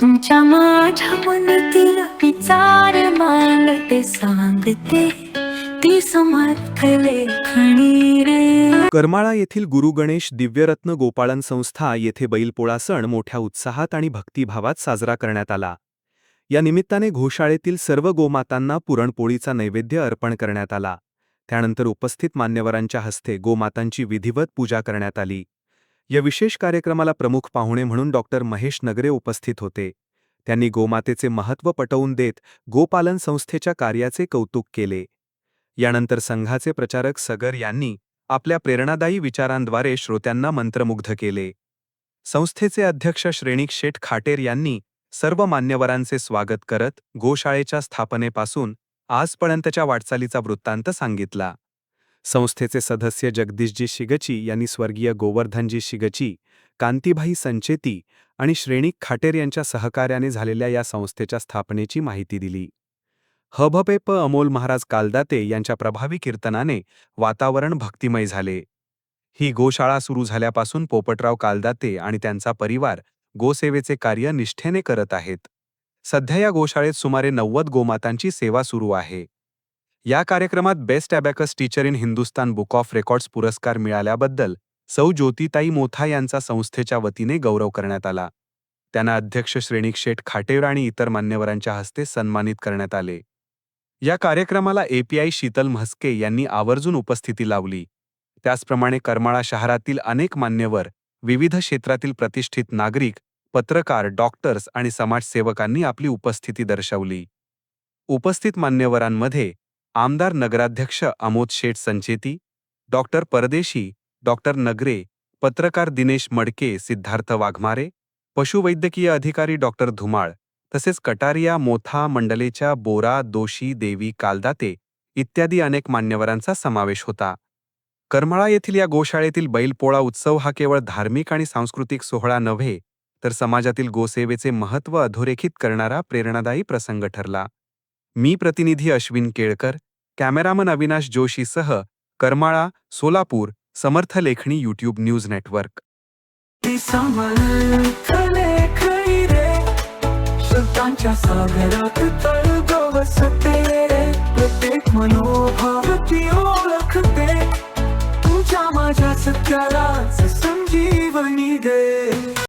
तुमच्या माझ्या मनातील विचार मांडते सांगते. ती समर्थ लेखणी रे. करमाळा येथील गुरु गणेश दिव्यरत्न गोपाळन संस्था येथे बैलपोळा सण मोठ्या उत्साहात आणि भक्तिभावात साजरा करण्यात आला. या निमित्ताने घोशाळेतील सर्व गोमातांना पुरणपोळीचा नैवेद्य अर्पण करण्यात आला. त्यानंतर उपस्थित मान्यवरांच्या हस्ते गोमातांची विधिवत पूजा करण्यात आली. या विशेष कार्यक्रमाला प्रमुख पाहुणे म्हणून डॉक्टर महेश नगरे उपस्थित होते. त्यांनी गोमातेचे महत्त्व पटवून देत गोपालन संस्थेच्या कार्याचे कौतुक केले. यानंतर संघाचे प्रचारक सगर यांनी आपल्या प्रेरणादायी विचारांद्वारे श्रोत्यांना मंत्रमुग्ध केले. संस्थेचे अध्यक्ष श्रेणिक शेठ खाटेर यांनी सर्व मान्यवरांचे स्वागत करत गोशाळेच्या स्थापनेपासून आजपर्यंतच्या वाटचालीचा वृत्तांत सांगितला. संस्थेचे सदस्य जगदीशजी शिगची यांनी स्वर्गीय गोवर्धनजी शिगची कांतीभाई संचेती आणि श्रेणिक खाटेर यांच्या सहकार्याने झालेल्या या संस्थेच्या स्थापनेची माहिती दिली. हभपेप अमोल महाराज कालदाते यांच्या प्रभावी कीर्तनाने वातावरण भक्तिमय झाले. ही गोशाळा सुरू झाल्यापासून पोपटराव कालदाते आणि त्यांचा परिवार गोसेवेचे कार्य निष्ठेने करत आहेत. सध्या या गोशाळेत सुमारे नव्वद गोमातांची सेवा सुरू आहे. या कार्यक्रमात best abacus teacher in Hindustan book of records पुरस्कार मिळाल्याबद्दल सौ ज्योतिताई मोथा यांचा संस्थेच्या वतीने गौरव करण्यात आला. त्यांना अध्यक्ष श्रेणिक शेठ खाटेवर आणि इतर मान्यवरांच्या हस्ते सन्मानित करण्यात आले. या कार्यक्रमाला एपीआय शीतल म्हस्के यांनी आवर्जून उपस्थिती लावली. त्याचप्रमाणे करमाळा शहरातील अनेक मान्यवर विविध क्षेत्रातील प्रतिष्ठित नागरिक पत्रकार डॉक्टर्स आणि समाजसेवकांनी आपली उपस्थिती दर्शवली. उपस्थित मान्यवरांमध्ये आमदार नगराध्यक्ष अमोद शेठ संचेती डॉक्टर परदेशी डॉक्टर नगरे पत्रकार दिनेश मडके सिद्धार्थ वाघमारे पशुवैद्यकीय अधिकारी डॉक्टर धुमाळ तसेच कटारिया मोथा मंडलेच्या बोरा दोशी देवी कालदाते इत्यादी अनेक मान्यवरांचा समावेश होता. करमाळा येथील या गोशाळेतील बैलपोळा उत्सव हा केवळ धार्मिक आणि सांस्कृतिक सोहळा नव्हे तर समाजातील गोसेवेचे महत्त्व अधोरेखित करणारा प्रेरणादायी प्रसंग ठरला. मी प्रतिनिधी अश्विन केळकर कॅमेरामन अविनाश जोशीसह Karmala Solapur Samarth Lekhani YouTube news network. ती प्रत्येक मनोभाव ती ओळखते तुमच्या माझ्या सत्याला